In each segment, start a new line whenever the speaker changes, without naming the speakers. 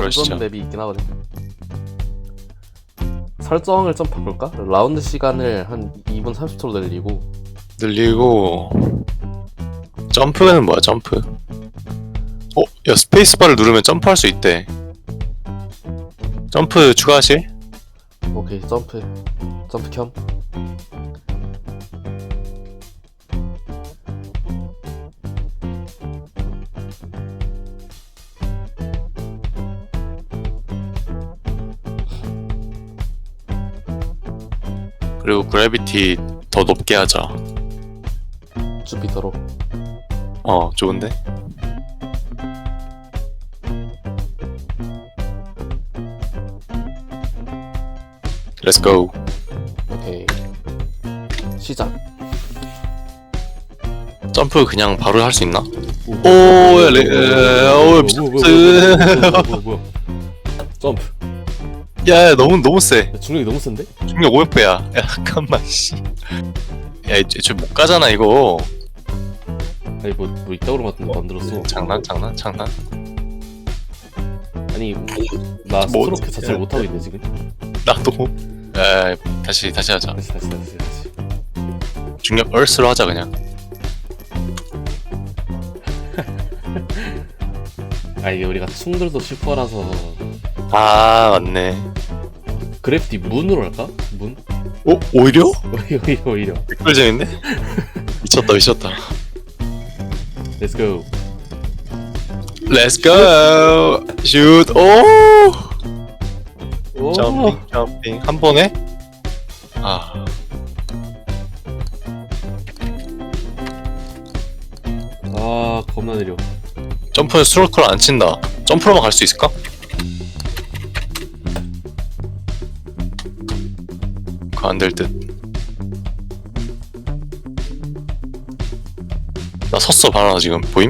그러시죠.
던전 맵이 있긴 하거든. 설정을 좀 바꿀까? 라운드 시간을 한 2분 30초로 늘리고
늘리고 점프는 뭐야 점프 어? 야 스페이스바를 누르면 점프할 수 있대 점프 추가하실?
오케이 점프 점프 켬
그리고 그래비티 더 높게 하자
주피터로
어 좋은데? Let's go
오케이 시작
점프 그냥 바로 할 수 있나?
오,
야, 레- 에, 오, 미쳤어.
점프
야, 야 너무 너무 세
야, 중력이 너무 센데?
중력 500배야. 야 잠깐만 씨야 이제 못 가잖아 이거.
아니 뭐, 뭐 이따구로 거 만들었어.
장난 장난 장난.
아니 나
뭐,
스트로크 자체를 못 하고 있네 지금.
나도. 에 다시 다시 하자.
다시 다시 다시 다시
중력 얼스로 하자 그냥.
아 이게 우리가 충들도 슈퍼라서.
아 맞네
그래프티 문으로 할까? 문?
오 오히려?
오히려 오히려 오히려
댓글쟁인데? 미쳤다 미쳤다
렛츠고
Let's go 슛 오!
오
점핑 점핑 한 번에? 아
아 겁나 느려
점프는 스트로크를 안 친다 점프로만 갈 수 있을까? 그거 안 될 듯. 나 섰어 바나나 지금. 보임?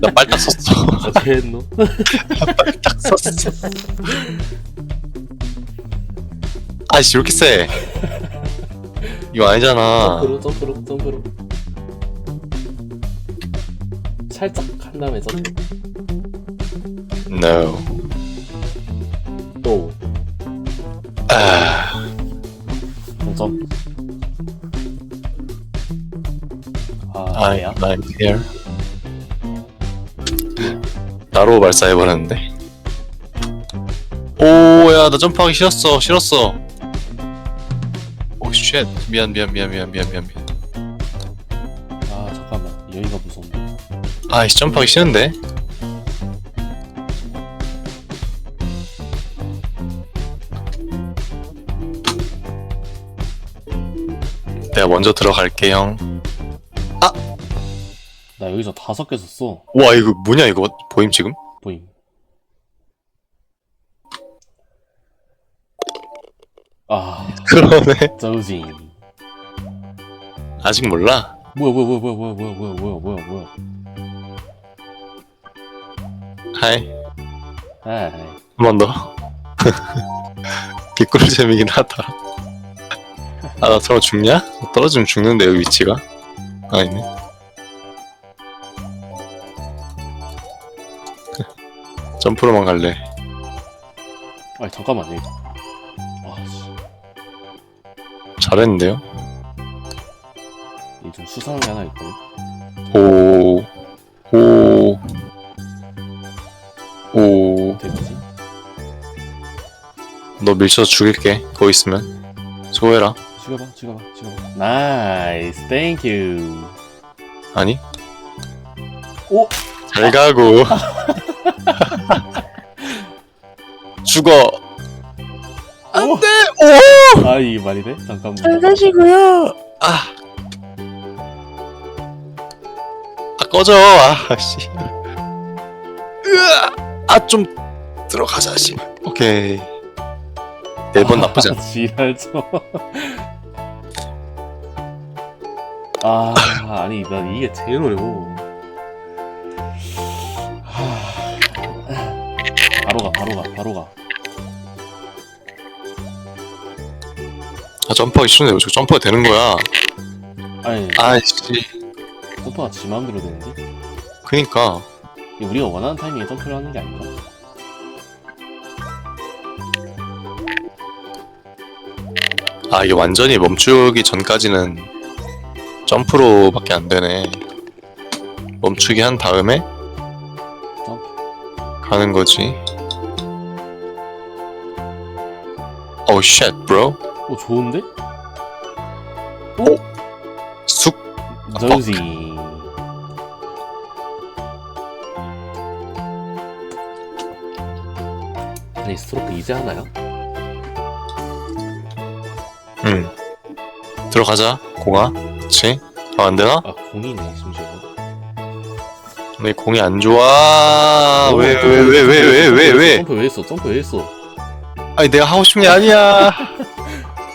나 빨딱 섰어.
어떻게 했노?
딱 섰어. 아씨 이렇게 세? 이거 아니잖아.
점프로 점프로 점프로. 살짝 한 다음에 점프
No.
또.
아
동점 아
I
아야?
I'm here 나로 발사해버렸는데. 오야 나 점프하기 싫었어 싫었어. 오쉣 미안 미안 미안 미안 미안 미안 미안.
아 잠깐만. 여기가 무섭네
아이씨 점프하기 싫은데 내가 먼저 들어갈게 형.
나 여기서 다섯 개 썼어
와 이거 뭐냐 이거 보임 지금?
보임 아
그러네.
저우징
아직 몰라.
뭐야 뭐야 뭐야 뭐야 뭐야 뭐야 뭐야 뭐야 뭐야
하이
아이
한번 더. 개꿀 재미긴 하다. 아나 저러 죽냐? 떨어지면 죽는데 여기 위치가? 아니네. 점프로만 갈래.
아니 잠깐만 여기 아씨
잘했는데요?
이좀 수상한 게 하나 있거든
오, 오, 오.
어떻게 되지?
너 밀쳐서 죽일게. 거기 있으면. 수고해라.
찍어봐 찍어봐 찍어봐 나이스 땡큐
아니?
오!
잘 가고. 죽어.
안
돼! 오!
아 이게 말이 돼? 잠깐만
잘 가시고요. 아. 아, 꺼져. 아, 씨. 으아! 아, 좀 들어가자, 씨. 오케이. 네번 나쁘지 않아.
지랄 좀. 아 아니 난 이게 제일 어려워 바로 가 바로 가 바로 가
아 점퍼 이슈네요. 저 점퍼 되는 거야.
아니
아이씨.
점프가 지 마음대로 되는데
그니까
이 우리가 원하는 타이밍에 점프를 하는 게 아닌가?
아 이게 완전히 멈추기 전까지는 점프로밖에 안 되네. 멈추기 한 다음에. 가는 거지. Oh shit, bro.
오 좋은데?
쑥.
저지. 아니 스트로크 이제 하나요?
응. 들어가자, 공아. 그치? 아, 안 되나?
아 공이네 심지어.
내 공이 안 좋아. 왜, 왜, 왜, 왜, 왜, 왜, 왜?
점프 왜 했어? 점프 왜 했어?
아니, 내가 하고 싶은 게 아니야.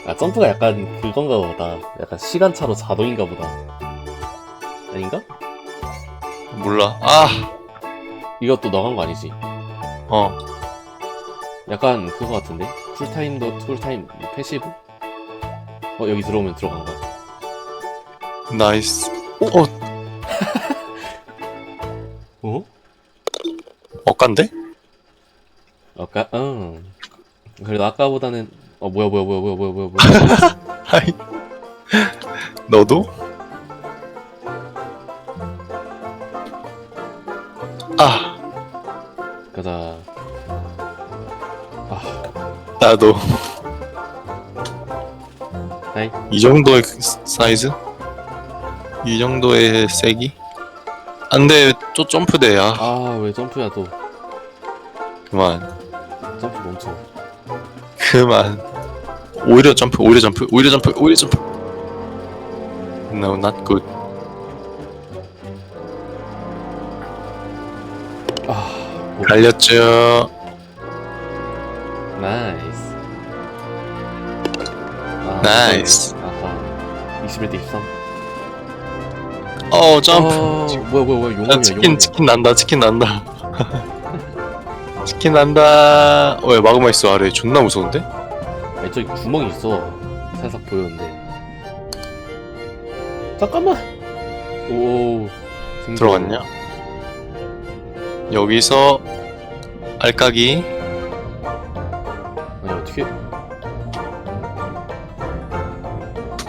아 점프가 약간 그건가 보다. 약간 시간차로 자동인가 보다. 아닌가?
몰라. 아,
이것도 너간 거 아니지?
어.
약간 그거 같은데? 쿨타임도 쿨타임 패시브? 어 여기 들어오면 들어간 거야.
나이스. 어,
어?
엇간데?
아까 응. 그래도 아까보다는 어 뭐야 뭐야 뭐야 뭐야 뭐야 뭐야 뭐야.
하이. 너도? 아,
가자. 아
나도.
하이.
이 정도의 사이즈? 이 정도의 세기? 안 돼, 또 점프돼, 야.
아 왜 점프야 또
그만.
점프 멈춰.
그만. 오히려 점프, 오히려 점프, 오히려 점프, 오히려 점프. No, not good.
아 뭐,
갈렸죠.
나이스. 아,
나이스.
아하. 21대 23.
어, 점프.
어, 뭐야 뭐야 뭐야
야,
용암이야
치킨,
용암이야.
치킨 난다, 치킨 난다. 치킨 난다. 어, 야, 마그마 있어, 아래. 존나 무서운데?
아니 저기 구멍이 있어. 살짝 보였는데. 잠깐만. 오. 생존.
들어갔냐? 여기서, 알까기.
아니 어떻게?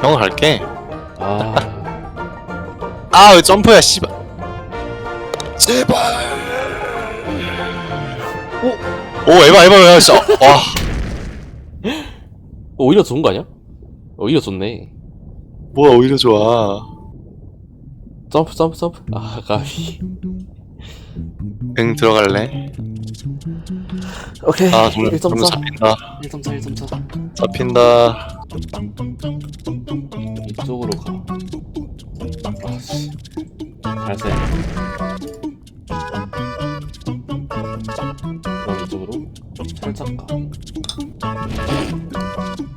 형을 갈게.
아.
아, 왜 점프야, 씨발. 제발. 오, 오, 에바, 에바, 에바, 진짜. 와.
오히려 좋은 거 아니야? 오히려 좋네.
뭐야, 오히려 좋아.
점프 점프 점프. 아 가비.
응, 들어갈래?
오케이.
아, 점점,
1.4.
점점 잡힌다.
1.4 1.4.
잡힌다.
이쪽으로 가. 아씨. 갈색. 그럼 이쪽으로 살짝 가.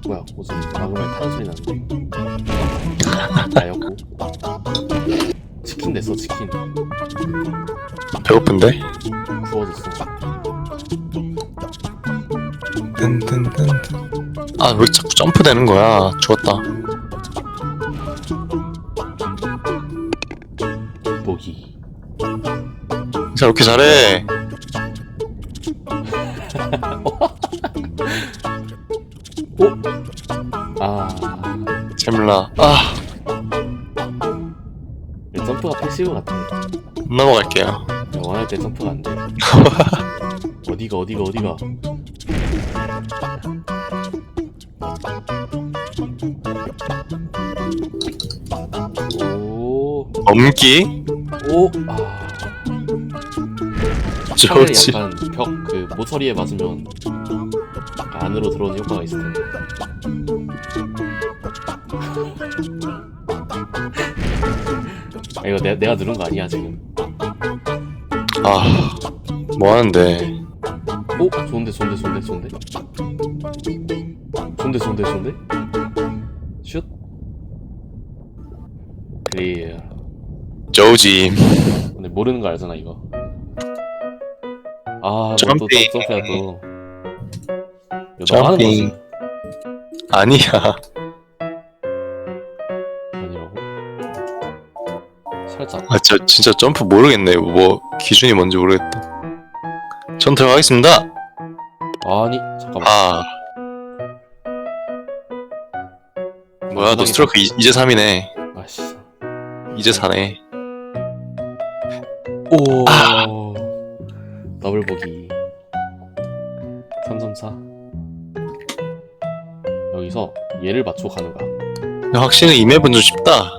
뭐야? 무슨 마그마에 타는 소리 나는데? 나였고. 치킨 됐어 치킨.
배고픈데?
구워졌어.
뜬뜬뜬. 아, 왜 자꾸 점프 되는 거야? 죽었다. 진짜 이렇게 잘해.
아.
재물라. 아,
이 점프가 패시브 같아.
넘어갈게요.
야, 원할 때 점프가 안 돼. 어디가 어디가 어디가? 오,
넘기?
오, 아,
좋지.
약간 벽 그 모서리에 맞으면 약간 안으로 들어오는 효과가 있을 텐데. 아, 이거 내, 내가 누른 거 아니야 지금?
아, 뭐 하는데?
오, 좋은데 좋은데 좋은데 좋은데. 좋은데 좋은데 좋은데. 슛. 클리어.
조지.
근데 모르는 거 알잖아 이거. 아,
점핑.
또 점프야 또. 이거 너 하는 거지?
점핑. 아니야.
아니라고? 살짝.
아, 저 진짜 점프 모르겠네. 뭐 기준이 뭔지 모르겠다. 전 들어가겠습니다.
아니 잠깐만.
아, 뭐야 너 스트로크 이, 이제 3이네
아씨.
이제 4네
오.
아.
더블 보기. 3.4. 여기서 얘를 맞추고 가는 거야.
확실히 이 맵은 좀 쉽다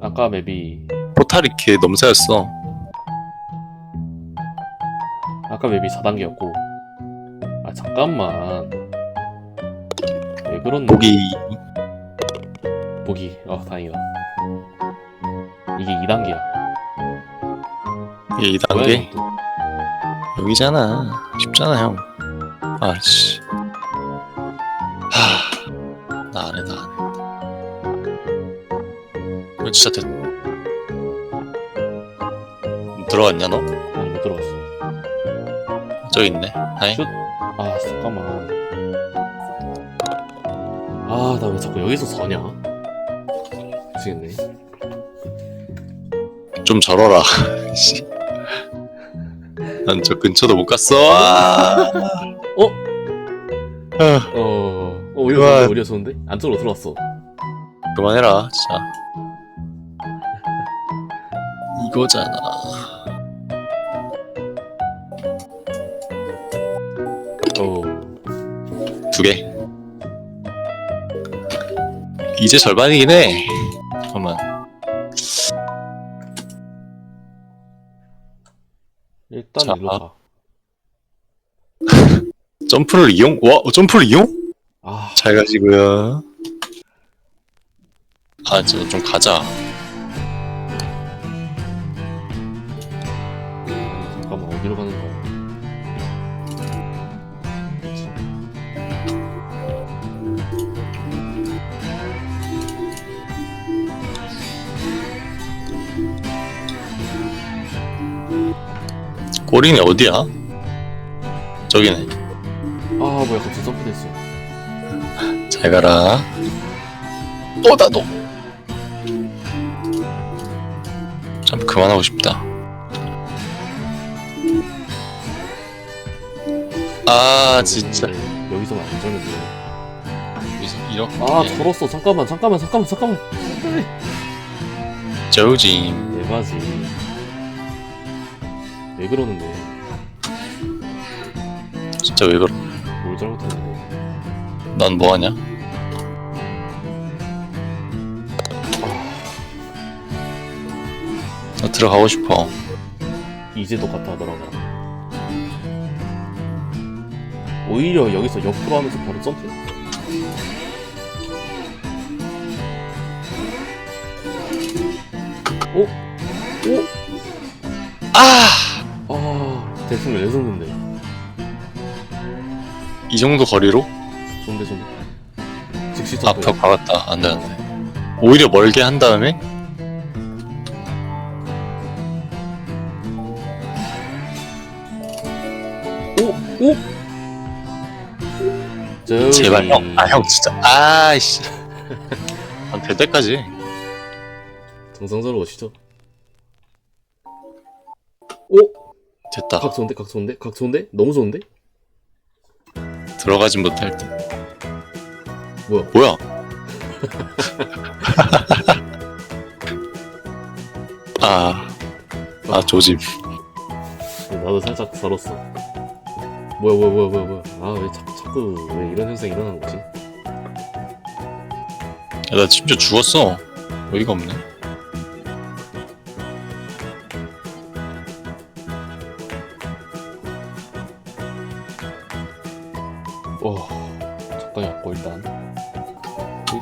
아까 맵이
포탈이 이렇게 넘사였어
아까 맵이 4단계였고. 아 잠깐만. 왜 그런
보기
보기. 어 다행이다. 이게 2단계야.
이게 2단계 여기잖아 쉽잖아 형 아씨 하 나 안 해 나 안 해 이거 진짜 됐 들어갔냐 너?
아니 못 들어갔어.
저기 있네 하이
슛. 아 잠깐만. 아 나 왜 자꾸 여기서 서냐? 미치겠네.
좀 절어라 난 저 근처도 못 갔어 아.
어?
아,
어. 어
그만.
우리가 우리가 좋은데? 안쪽으로 들어왔어.
그만해라 진짜 이거잖아
어.
두 개. 이제 절반이긴 해.
가.
점프를 이용? 와, 어, 점프를 이용?
아
잘 가지고요. 아, 저좀 가자. 꼬리는 어디야? 저기네.
아 뭐야 갑자기 점프됐어.
잘 가라. 어, 나도. 점프 그만하고 싶다. 아, 진짜.
음, 여기서는 안 저는데.
여기서 이렇게.
아 저었어 잠깐만 잠깐만 잠깐만 잠깐만.
저우짐.
대바지. 왜 그러는데?
진짜 왜 그러?
뭘 잘못했는데?
난 뭐하냐? 나 들어가고 싶어.
이제도 같아 하더라고. 오히려 여기서 옆으로 하면서 바로 점프? 오? 오?
아!
아, 대충 레전드인데.
이 정도 거리로?
좋은데, 좋은데. 즉시
아,
점프.
벽 박았다. 안 돼, 안 돼. 오히려 멀게 한 다음에
오! 오! 저기.
제발 형. 아, 형 진짜. 아이씨. 한될 때까지.
오시죠. 오!
됐다.
각 좋은데? 각 좋은데? 각 좋은데? 너무 좋은데?
들어가진 못할 때.
뭐야?
뭐야? 아, 아 조짐.
나도 살짝 살았어. 뭐야, 뭐야, 뭐야, 뭐야, 뭐야. 아, 왜 자꾸, 자꾸, 왜 이런 현상 이 일어나는 거지?
야, 나 심지어 죽었어. 어이가 없네.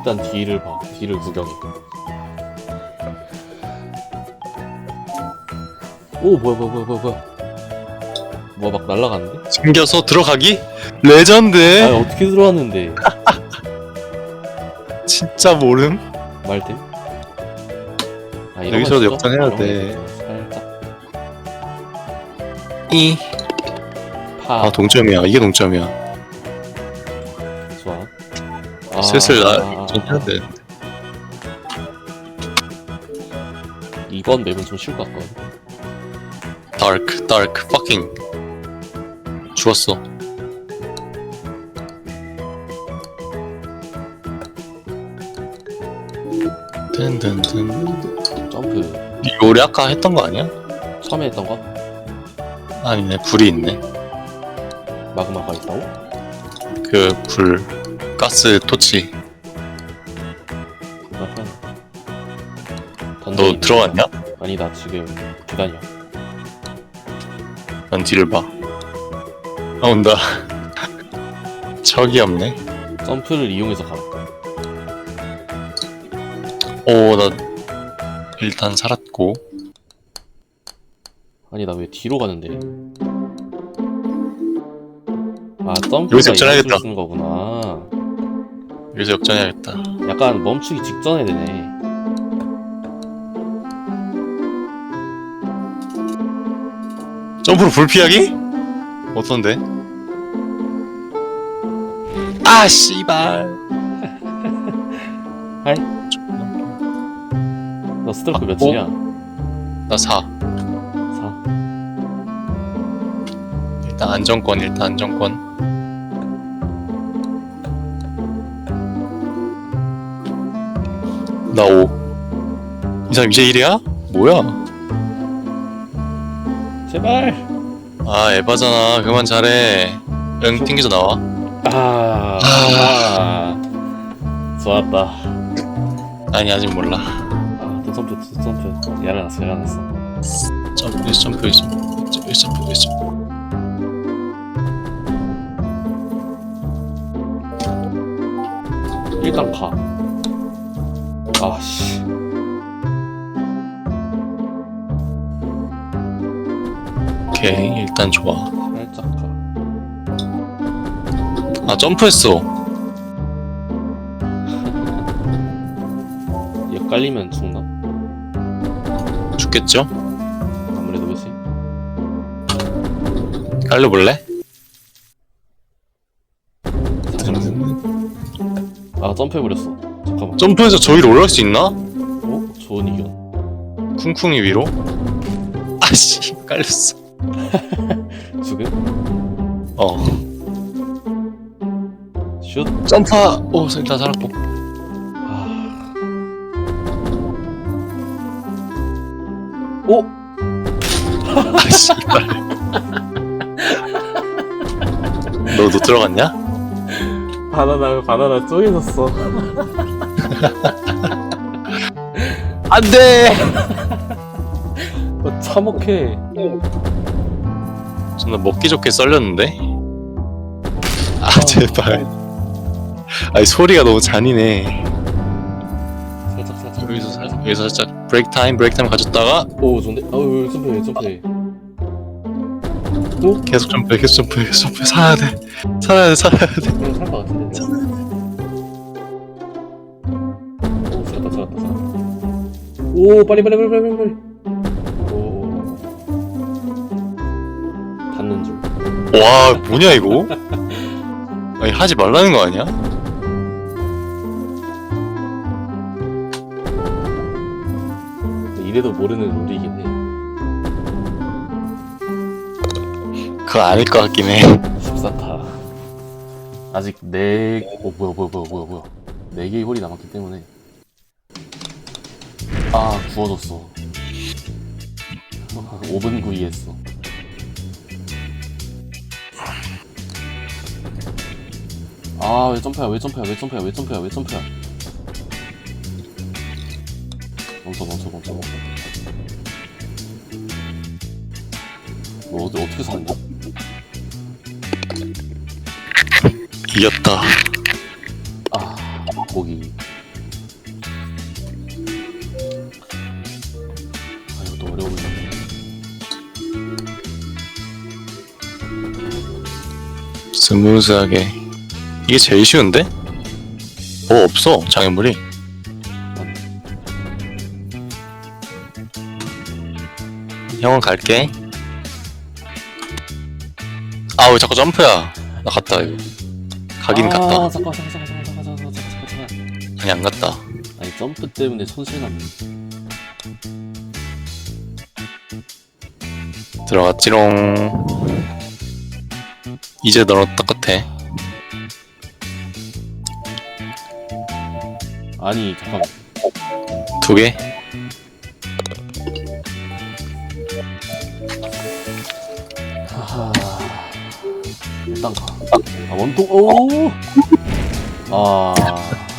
일단 뒤를 봐. 뒤를 구경해. 오, 뭐야, 뭐야, 뭐야, 뭐야, 뭐야. 뭐막 날라가는데?
숨겨서 들어가기? 레전드.
아, 어떻게 들어왔는데?
진짜 모름.
말대? 아, 이런
여기서도
거
역전해야
이런 거
돼.
살짝.
이.
파.
아 동점이야. 이게 동점이야.
좋아. 아,
슬슬
아,
나 좀 해야 돼.
이번 맵은 좀 쉬울 것 같거든.
다크, 다크, fucking. 죽었어. 든든든.
점프
이거 우리 아까 했던 거 아니야?
처음에 했던 거
아니네, 불이 있네.
마그마가 있다고?
그 불, 가스 토치. 너 들어갔냐?
아니 나 지금 계단이야
난 뒤를 봐. 아, 온다. 척이 없네.
점프를 이용해서 가라
오, 나 일단 살았고.
아니 나 왜 뒤로 가는데 아 점프가
여기서 역전해야겠다.
이것을 쓰는 거구나
여기서 역전해야겠다.
약간 멈추기 직전에 되네
점프로 불 피하기? 어떤데? 아, 씨발.
하이 너 스트로크
아,
몇이냐?
나 4.
4
일단 안정권, 일단 안정권. 나 5. 이 사람 이제 1이야? 뭐야?
제발
아, 에바잖아. 그만 잘해. 응, 튕겨져 나와.
아, 아. 좋았다
아니, 아직 몰라.
아 또 점프 또 점프 yar아났어 yar아났어
점프, 점프, 점프, 점프, 여기서 점프.
일단 가 아 씨
오케이, 일단 좋아.
살짝 가
아, 점프했어.
얘 깔리면 죽나?
죽겠죠?
아무래도 그지
깔려볼래?
아 점프해버렸어 잠깐만
점프해서 저 위로 올라갈 수 있나?
어? 좋은 의견
쿵쿵이 위로? 아씨, 깔렸어.
지금?
어.
슛?
점프! 오, 일단 살았고.
아... 오!
아, 씨발. 너, 너 들어갔냐?
바나나 바나나 쪼개 졌어
안 돼!
어, 참혹해
존 나 먹기 좋게 썰렸는데? 아, 제발. 아니, 소리가 너무 잔인해.
살짝 살짝
여기서, 살, 여기서 살짝 브레이크 타임, 브레이크 타임 가졌다가
오 좋은데? 어우 점프해 점프해
계속 점프해, 계속 점프해, 계속 점프해. 살아야 돼. 살아야 돼, 살아야 돼.
그냥 살것 같은데 오 살았다 살았다 살았다 오 빨리 빨리 빨리 빨리 빨리
와, 뭐냐, 이거? 아니, 하지 말라는 거 아니야?
이래도 모르는 룰이긴 해
그거 아닐 것 같긴 해.
14타 아직 네... 어 뭐야 뭐야 뭐야 뭐야 뭐야 네 개의 홀이 남았기 때문에 아 구워졌어 5분 구이했어 아 왜 점프야 왜 점프야 왜 점프야 왜 점프야 왜 점프야 멈춰 멈춰 멈춰 멈춰 너 어디 어떻게 살았냐?
이겼다.
아, 고기. 아, 이거 또 보이네.
스무스하게. 이게 제일 쉬운데? 뭐 없어, 장애물이. 형은 갈게. 아, 왜 자꾸 점프야? 나 갔다, 이거. 가긴
아,
갔다.
잠깐, 잠깐, 잠깐, 잠깐, 잠깐, 잠깐, 잠깐, 잠깐.
아니, 안 갔다.
아니, 점프 때문에 손실 났네.
들어갔지롱. 이제 너랑 똑같아.
아니, 잠깐.
두 개?
하하. 일단 가. 아, 원통, 오! 아,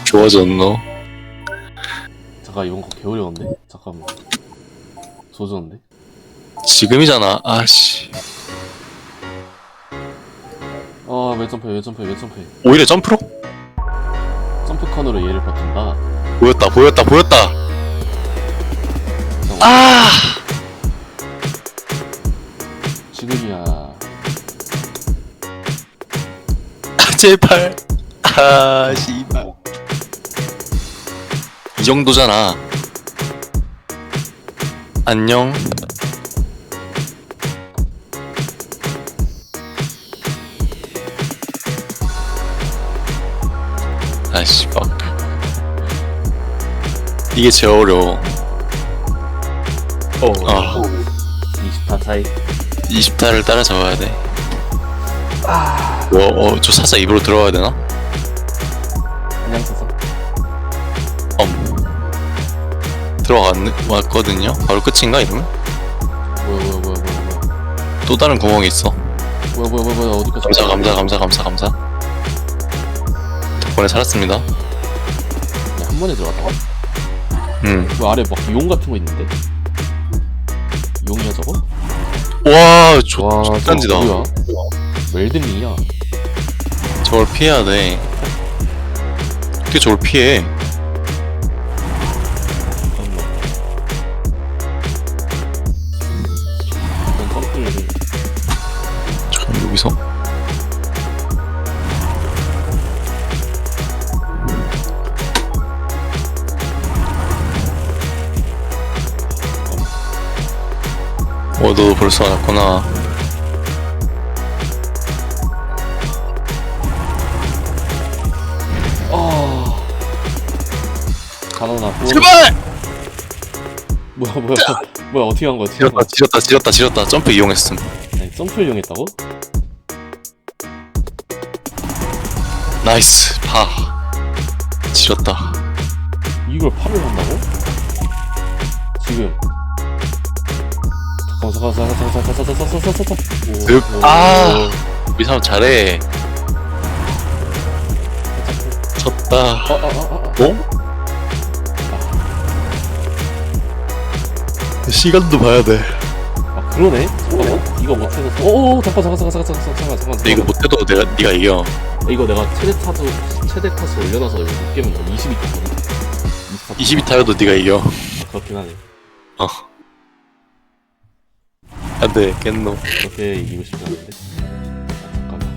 좋아졌노?
잠깐, 이번 거 개어려운데? 잠깐만. 조졌는데?
지금이잖아. 아씨.
아, 왜 점프해, 왜 점프해, 왜 점프해.
오히려 점프로?
컨으로 얘를 버틴다.
보였다, 보였다, 보였다. 아!
지금이야.
제발. 아, 씨발. 이 정도잖아. 안녕. 이게 제일 어려워.
어.
아,
20타 차이.
20타를 따라잡아야 돼. 뭐, 어, 저 살짝 입으로 들어가야 되나?
그냥 써서.
엄. 들어갔네, 왔거든요? 바로 끝인가, 이러면?
뭐야, 뭐야, 뭐야, 뭐야, 뭐야.
또 다른 구멍이 있어.
뭐야, 뭐야, 뭐야, 뭐야, 어디까지.
감사, 감사, 감사, 감사, 감사. 덕분에 살았습니다.
야, 한 번에 들어갔다고?
음.
그 아래 막 용 같은 거 있는데? 용이야 저거?
와, 좋,
와. 저거 뭐야? 웰든링이야.
저걸 피해야 돼. 어떻게 저걸 피해?
잠깐만. 이건 점프를
저 여기서? 어, 너도 벌써 왔구나.
아. 가노나 뭐
제발!
뭐야 뭐야 뭐야 어떻게 한 거야? 어떻게 한
지렸다,
거야?
지렸다, 지렸다, 지렸다. 점프 이용했음.
아니, 점프를 이용했다고?
나이스, 파. 지렸다.
이걸 팔을 한다고? 지금 잠깐 잠깐 잠깐 잠깐 잠깐 잠깐 잠깐 잠깐 잠깐
득. 아. 우리 사람 잘해. 졌다.
아아아아
어? 시간도 봐야 돼.
아 그러네? 잠깐만 이거 못해서 오오 잠깐 잠깐 잠깐 잠깐 잠깐 잠깐 잠깐
근데 이거 못해도 내가 네가 이겨.
이거 내가 최대 타수 최대 타수 올려놔서 이거 못 깨면 나 22타거든
22 타여도 네가 이겨.
그렇긴 하네
어. 안돼, 깼노.
그렇게 이기고 싶지 않은데 아 잠깐만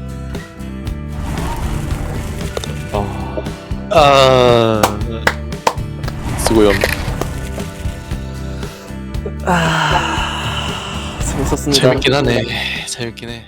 아
아. 수고염.
재밌었습니다
재밌긴 하네. 재밌긴 해.